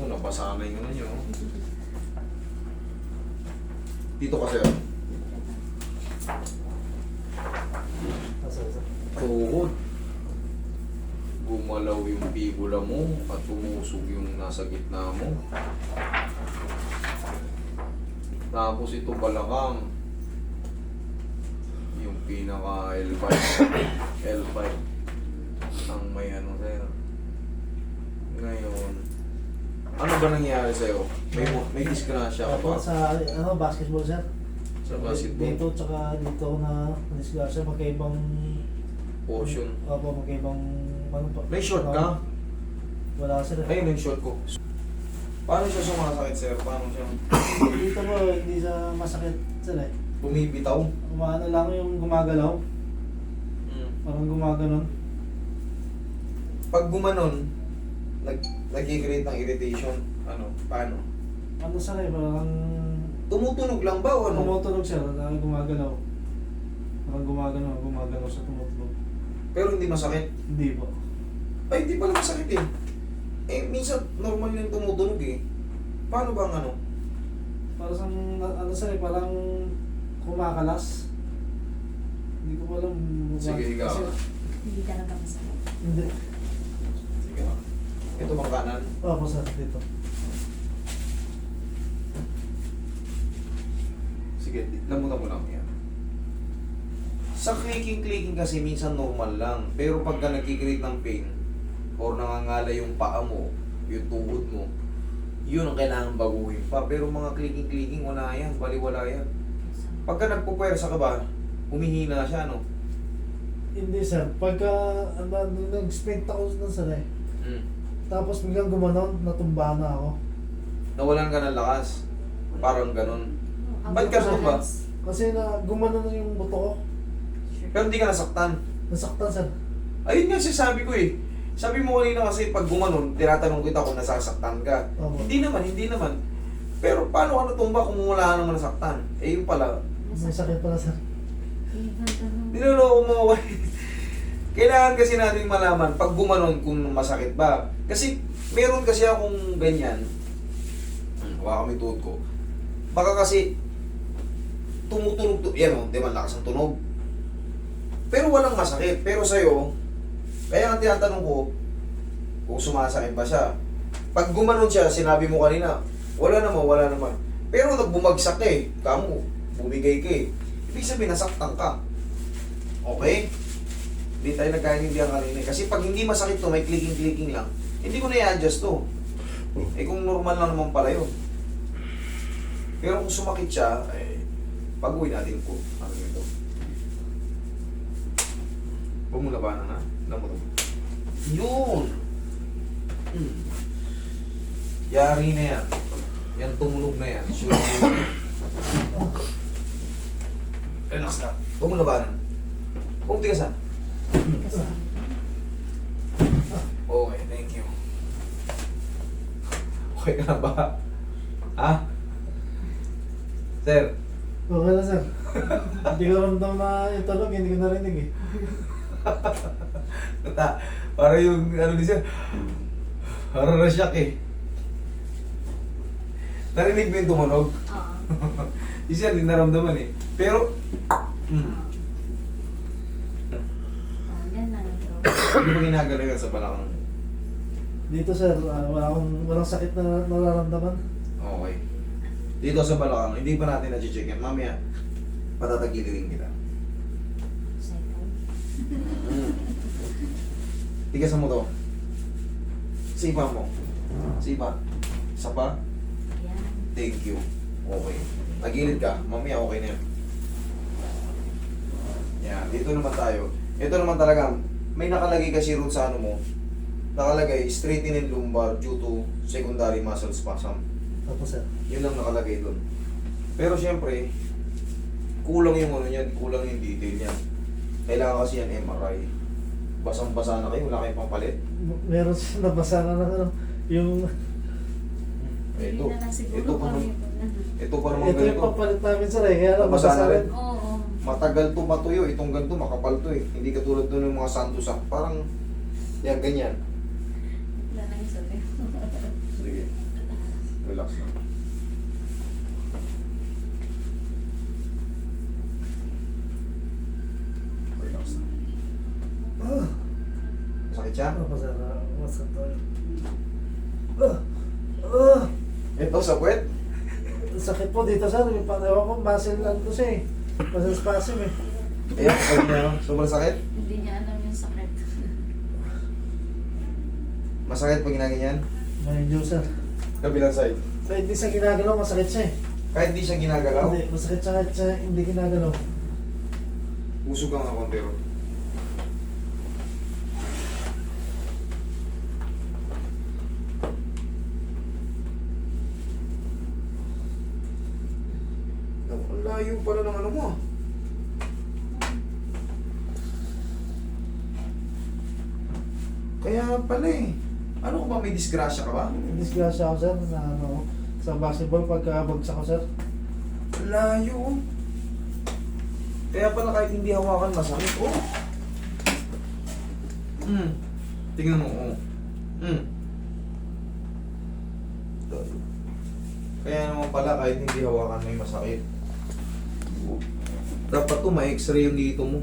Ito, nabasa na yung ano nyo. Dito kasi, oh. Asa. tuhod. Gumalaw yung fibula mo at tumusog yung nasa gitna mo. Tapos ito balakang. Yung pinaka L5. L5. Ang may ano sa'yo. Ngayon, ano ba nangyari sa'yo? May, may disgrasya ka ba? Tapos sa ano, basketball sir. Sa basketball? Dito tsaka dito na disgrasya magkaibang Portion. Opo, magkaibang ano pa. May short ka? Wala sir. Ayun yung short ko. Paano siya sumasakit, sir? Paano siya dito po hindi sa masakit sir eh. bumibitaw? Umaano lang yung gumagalaw. Mm. Parang gumaganon. Pag gumanon, nag nag-create ng irritation. Ano? Paano? Ano sir eh, parang Tumutunog lang ba o ano? tumutunog siya, parang gumagalaw. Parang gumagalaw, gumagalaw sa tumutunog. Pero hindi masakit. Hindi po. Ay, hindi pala masakit eh. Eh, minsan normal yung tumutunog eh. Paano ba ang ano? Parang sa, ano sir eh, parang kumakalas. Hindi ko alam. Sige, ka. Kasi- Hindi talaga masakit. Hindi. Ito bang kanan? Opo sir, dito. Sige, lamutan mo lang yan. Sa clicking-clicking kasi minsan normal lang. Pero pagka nagkikreate ng pain, or nangangala yung paa mo, yung tuhod mo, yun ang kailangan baguhin pa. Pero mga clicking-clicking, wala yan. Baliwala yan. Pagka nagpupwersa ka ba, humihina siya, no? Hindi sir, pagka ano, nag-sprint ako ng sir eh. Mm. Tapos biglang gumanon, natumba na ako. Nawalan ka ng lakas. Parang ganun. Ang Ba't ganun ba? balance. Kasi na gumanon na yung buto ko. Pero hindi ka nasaktan. Nasaktan sir. Ayun nga sinasabi ko eh. Sabi mo kanina kasi pag gumanon, tinatanong kita kung nasasaktan ka. Opo. Hindi naman, hindi naman. Pero paano ka natumba kung wala ka naman nasaktan? Eh yun pala, May sakit pala sir. niloloko mo ako. Kailangan kasi natin malaman pag gumanon kung masakit ba. Kasi meron kasi akong ganyan. Hmm, Hawa kami tuhod ko. Baka kasi tumutunog to. Yan o, di ba lakas ang tunog. Pero walang masakit. Pero sa'yo, kaya ang tinatanong ko, kung sumasakit ba siya. Pag gumanon siya, sinabi mo kanina, wala naman, wala naman. Pero nagbumagsak eh. Kamu, bumigay ka eh. Ibig sabihin, nasaktan ka. Okay? Hindi tayo nagkaintindihan kanina. Kasi pag hindi masakit to, may clicking-clicking lang, hindi ko na i-adjust to. Eh kung normal lang naman pala yun. Pero kung sumakit siya, eh, baguhin natin ko. Ano yun ito? Huwag mo labanan ha. Alam mo to. Yun! Hmm. Yari na yan. Yan tumunog na yan. Sure. Relax na. Huwag mo labanan. Huwag tigasan. Okay, thank you. Okay ka na ba? Ha? Sir, Okay na sir. hindi ko ramdam na yung tulog, hindi ko narinig eh. Tata, para yung ano ni sir, para na-shock eh. Narinig mo yung tumunog? Oo. Yung sir, hindi naramdaman eh. Pero, hmm, Oo, yan lang ito. Hindi mo ginagalagan sa balakang. Dito sir, ah, wala akong, walang sakit na nararamdaman. Okay. Dito sa balakang, hindi pa natin na-check yan. Mamaya, patatagilirin kita. Second. Hmm. Tigasan mo to. Sipa mo. Sipa. Isa pa. Thank you. Okay. Nagilid ka. Mamaya okay na yan. Yan. Dito naman tayo. Ito naman talaga, may nakalagay kasi root sa ano mo. Nakalagay, straightening lumbar due to secondary muscle spasm. Tapos sir. Yun lang nakalagay doon. Pero syempre, kulang yung ano niyan, kulang yung detail niyan. Kailangan kasi yan MRI. Basang-basa na kayo, wala kayong pampalit. M- Meron siya nabasa na ng ano, yung, Ito, ito pa ito pa naman ito yung ganito. papalit namin sir eh, kaya Nabasa na rin. Oo matagal to matuyo, itong ganito makapal to eh. Hindi katulad doon ng mga sandusa. Ah. Parang, yan, ganyan. Wala nang sabi. Sige. Relax na. Relax na. Ah. Sakit siya? Masakit Ah. Ah. Ito, sa puwet? Sakit po dito, sir. Yung panawa ko, muscle lang to siya eh. Muscle spasm eh. Ayan, sabi niya, sobrang sakit. Hindi niya alam yung sakit. Masakit pag ginaganyan. Medyo sir. Kabilang side. Kahit di siya ginagalaw, masakit siya eh. Kahit di siya ginagalaw, Hindi, masakit siya kahit siya hindi ginagalaw. usog ka nga konti ro. Ang layo pala ng ano mo. Kaya pala eh. Ano ba, may disgrasya ka ba? Disgrasya ako sir na ano, sa basketball pagkabagsak ko sir. Layo. Kaya pala kahit hindi hawakan masakit. Oh. Hmm. Tingnan mo. Oh. Hmm. Kaya naman pala kahit hindi hawakan may masakit. Oh. Dapat to ma-x-ray yung dito mo.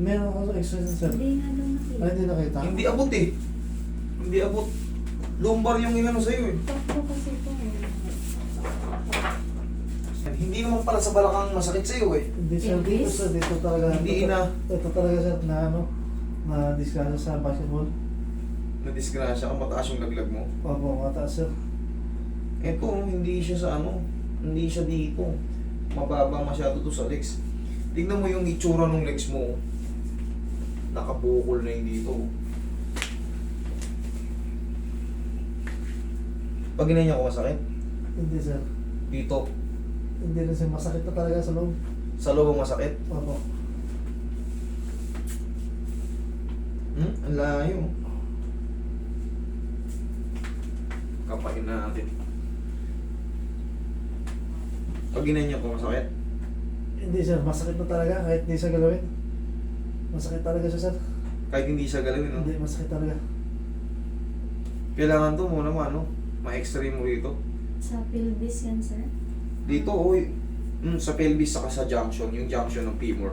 Meron ako sa exercise sir. Hindi nga daw nakita. Ay, hindi nakita. Hindi abot eh. Hindi abot. Lumbar yung inano sa'yo eh. Takbo kasi ito eh. Hindi naman pala sa balakang masakit sa'yo eh. Hindi sir, dito sir, dito talaga. Hindi ito, na. Ito talaga sir na ano, na disgrasya sa basketball. Na-disgrasya ka, mataas yung laglag mo. Opo, mataas sir. Ito, hindi siya sa ano, hindi siya dito. Mababa masyado to sa legs. Tingnan mo yung itsura ng legs mo. Nakabukol na yung dito. Pag ganyan ko masakit, Hindi sir. dito, Hindi rin sir, masakit na talaga sa loob. sa loob ang masakit. Opo. Hmm? Ang layo. Kapain na natin. Pag ganyan ko masakit, Hindi sir, masakit na talaga kahit hindi siya galawin. Masakit talaga siya sir. kahit hindi siya galawin, no? Hindi, masakit talaga. Kailangan to muna mo, ano, ma-x-ray mo rito. Sa pelvis yan, sir. Dito, oy, mm, sa pelvis saka sa junction, yung junction ng femur.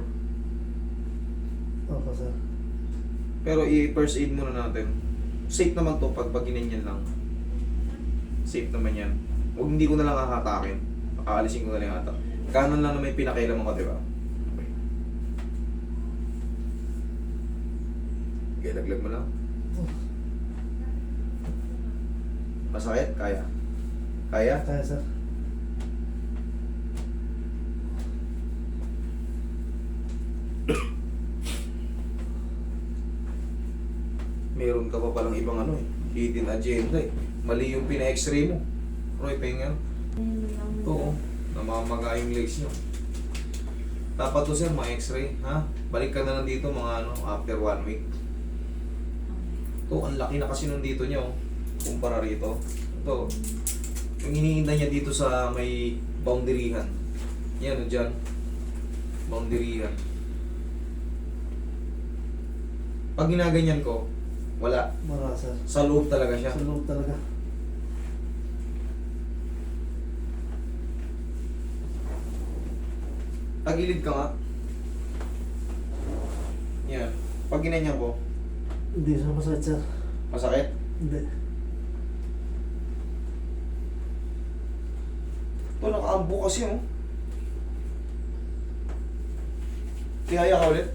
Opo sir. Pero i-first aid muna natin. Safe naman to pag pag ginanyan lang. Safe naman yan. Huwag hindi ko na lang hahatakin. Aalisin ko na lang yung hatak. Kanan lang na may pinakailaman ko, di ba? Okay. Okay, laglag mo lang. Masakit? Kaya. Kaya? Kaya sir. Meron ka pa palang ibang ano eh. Hidden agenda eh. Mali yung pina-x-ray mo. Roy, pahinga. Oh. Namamaga yung legs nyo. Dapat to sir, ma-x-ray. Ha? Balik ka na lang dito mga ano, after one week. Ito, ang laki na kasi nung dito nyo. Kumpara rito. Ito. Yung iniinda niya dito sa may boundaryhan. Yan, o dyan. Boundaryhan. Pag ginaganyan ko, wala. Sir. Sa loob talaga siya. Sa loob talaga. Tagilid ka nga. Yan. Pag ginanyan ko, Hindi siya masakit sir. masakit. Hindi. Ito, nakaambo kasi, oh. Tihaya ka ulit.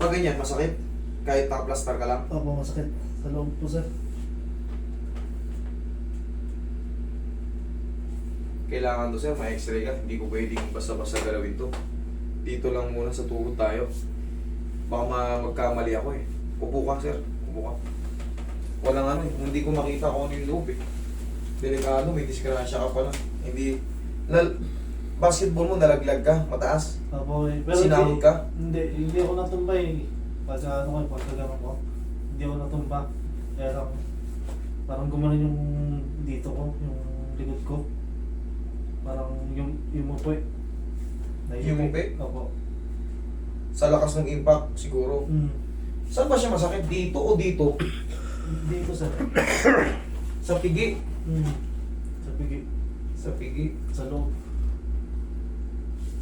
Pag ganyan, masakit. Kahit naka-plaster ka lang. Opo, masakit. Sa loob po sir. Kailangan to sir, may x-ray ka. Hindi ko pwedeng basta-basta galawin to. Dito lang muna sa tuhod tayo. Baka ma- magkamali ako eh. Upo ka sir, upo ka. Walang ano eh, hindi ko makita kung ano yung loob eh. Delikado, may disgrasya ka pala. Hindi, lal, basketball mo nalaglag ka, mataas. Opo eh. Sinahod ka? Hindi, hindi ako natumbay. Pagka ano ko, pagka gano'n ko. Hindi ako natumba. Kaya lang, parang gumanon yung dito ko, yung likod ko. Parang yung, yung mupo eh. Yung mupi? Opo. Sa lakas ng impact, siguro. Mm. Saan ba siya masakit? Dito o dito? Dito sir. Sa pigi. Mm. Sa pigi. Sa pigi. Sa loob.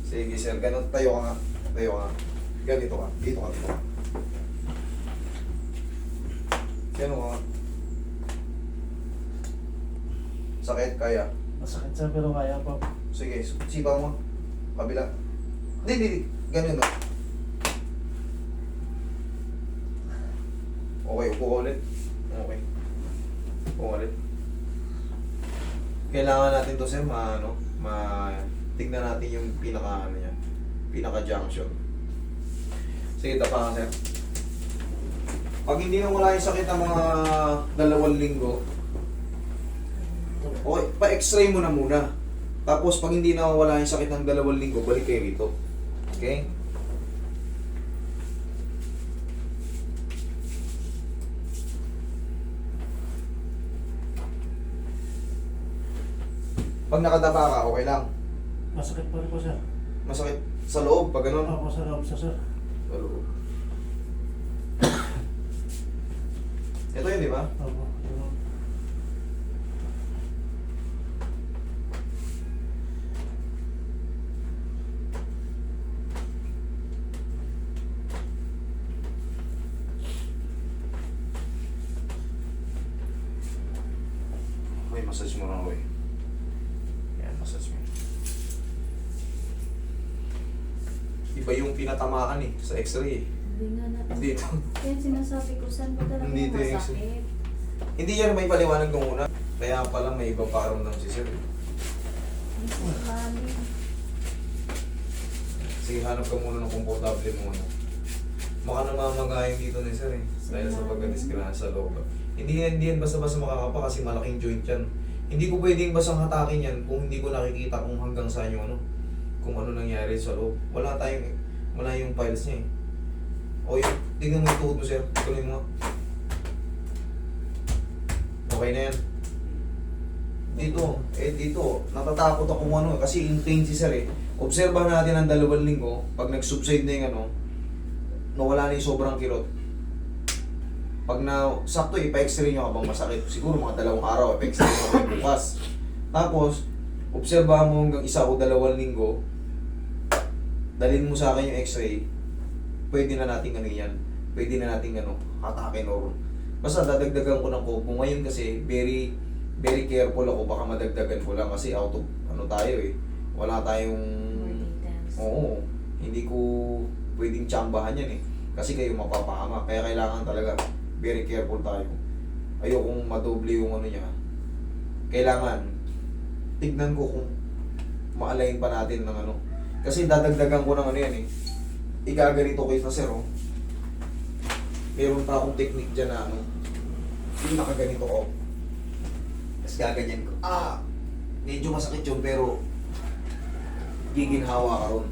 Sige sir, ganun. Tayo ka nga. Tayo ka nga. Ganito ka. Dito ka. Dito ka. Ka nga. Sakit, kaya. Masakit sir pero kaya pa. Sige, sipa mo. Kabila. Hindi, hindi, hindi. Ganyan na. Okay, upo ka ulit. Okay. Upo ka ulit. Kailangan natin to sir, ma, ano, ma, tignan natin yung pinaka, ano niya, pinaka junction. Sige, tapa ka sir. Pag hindi na wala yung sakit ng mga dalawang linggo, okay, pa-x-ray mo na muna. Tapos pag hindi na wala yung sakit ng dalawang linggo, balik kayo rito. Okay? Pag nakadapa ka, okay lang. Masakit pa rin po sir. Masakit sa loob pag ganun. Ako sa loob sa sir. Sa loob. Ito yun, di ba? Opo. May massage mo na, Roy. Yan, massage mo. Iba yung pinatamaan eh, sa x-ray eh. Hindi nga natin. Dito. Kaya sinasabi ko, saan ba talaga Dito yung masakit? Hindi yan may paliwanag nung una. Kaya pala may iba pa ng si Sir. Ang sakali. Sige, hanap ka muna ng komportable mo. Ano. Baka namamagayin dito ni Sir eh. Dahil sa pagkadiskrana sa loob. Hindi yan, hindi yan basta-basta makakapa kasi malaking joint yan. Hindi ko pwedeng basang hatakin yan kung hindi ko nakikita kung hanggang saan yung ano. Kung ano nangyari sa loob. Wala tayong, wala yung files niya eh. O yun, tingnan mo yung tuhod mo Sir. Tuloy mo. Okay na yan. Dito, eh dito, natatakot ako kung ano, kasi in pain si sir eh. Obserbahan natin ang dalawang linggo, pag nag-subside na yung ano, nawala na yung sobrang kirot. Pag na, sakto ipa-x-ray nyo habang masakit, siguro mga dalawang araw, ipa-x-ray nyo bukas. Tapos, obserbahan mo hanggang isa o dalawang linggo, dalhin mo sa akin yung x-ray, pwede na nating ano yan, pwede na nating ano, hatakin or Basta dadagdagan ko ng ko. Kung ngayon kasi, very, very careful ako. Baka madagdagan ko lang kasi out of, ano tayo eh. Wala tayong, oo, hindi ko pwedeng tsambahan yan eh. Kasi kayo mapapahama. Kaya kailangan talaga, very careful tayo. Ayokong madoble yung ano niya. Kailangan, tignan ko kung maalayin pa natin ng ano. Kasi dadagdagan ko ng ano yan eh. Igaganito kayo sa sir oh. Meron pa akong technique dyan na ano. Yung nakaganito ko. Tapos gaganyan ko. Ah! Medyo masakit yun pero giginhawa ka ron.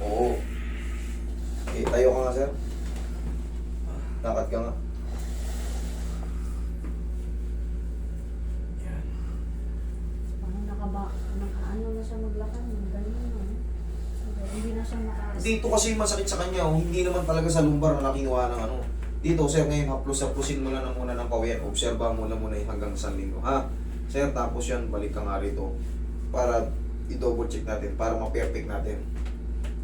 Oo. Eh, tayo ka nga, sir. Lakad ka nga. Yan. Parang nakaba, nakaano na siya maglakad. Dito kasi masakit sa kanya, oh, hindi naman talaga sa lumbar na nakinuha ng ano. Dito, sir, ngayon, haplos-haplosin mo lang ng muna ng pawian. Obserba mo lang muna hanggang isang linggo. Ha? Sir, tapos yan, balik ka nga rito. Para i-double check natin, para ma-perfect natin.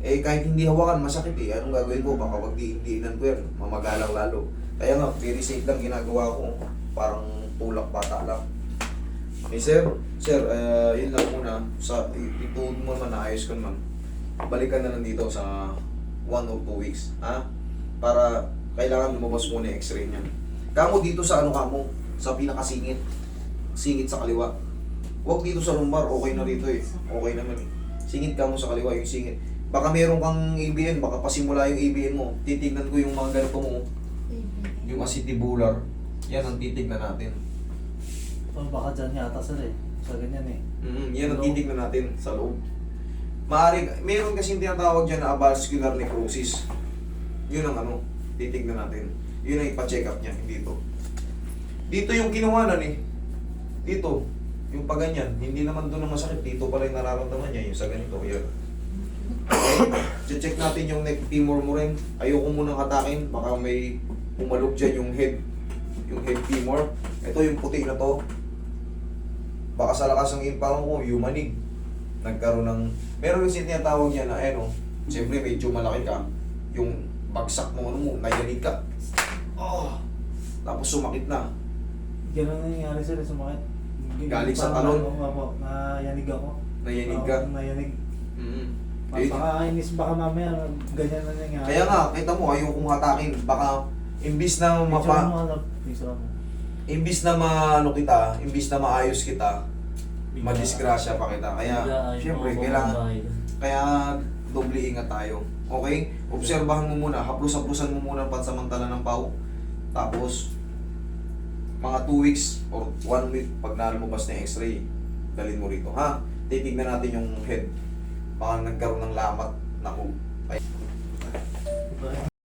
Eh, kahit hindi hawakan, masakit eh. Anong gagawin ko? Baka wag diindiinan ko yan. Mamagalang lalo. Kaya nga, very safe lang ginagawa ko. Parang tulak bata lang. Eh, sir, sir, uh, yun lang muna. Sa, ituod mo naman, naayos ko naman. Balikan na lang dito sa one or two weeks. Ha? Para kailangan lumabas muna yung x-ray niyan. Kamo dito sa ano kamo? Sa pinakasingit. Singit sa kaliwa. Huwag dito sa lumbar, okay na rito eh. Okay naman eh. Singit ka mo sa kaliwa, yung singit. Baka meron kang ABN, baka pasimula yung ABN mo. Titignan ko yung mga ganito mo, yung acetibular. Yan ang titignan natin. Oh, baka dyan yata sir eh. Sa ganyan eh. Mm, yan ang titignan natin sa loob. Maaaring, meron kasing tinatawag dyan na avascular necrosis. Yun ang ano, titignan natin. Yun ang ipa-check up niya, dito. Dito yung kinuha na eh. Dito, yung pa ganyan. Hindi naman doon ang masakit. Dito pala yung nararamdaman niya, yung sa ganito. Yan. Okay? Check natin yung neck femur mo rin. Ayoko munang hatakin. Baka may umalog dyan yung head. Yung head femur. Ito yung puti na to. baka sa lakas ng impalong ko, yumanig. Nagkaroon ng, meron kasi tinatawag niya na, eh no, siyempre medyo malaki ka, yung bagsak mo, ano mo, nayanig ka. Oh, tapos sumakit na. Ganun ang nangyari sir, sumakit. Galing sa talon? ano, nayanig ako. Nayanig ka. Oo, nayanig. Mm. Eh, Pakakainis baka mamaya, ganyan na nangyari. kaya nga, kita mo, ayaw kong hatakin. Baka, imbis na mapa, ano, mo. imbis na maano kita, imbis na maayos kita, madisgrasya pa kita. Kaya, syempre, kailangan, kaya doble ingat tayo. Okay? Obserbahan mo muna, haplos-haplosan mo muna pansamantala ng pau. Tapos, mga 2 weeks or 1 week pag nalumabas na x-ray, dalhin mo rito, ha? Titignan natin yung head. Baka nagkaroon ng lamat. Naku,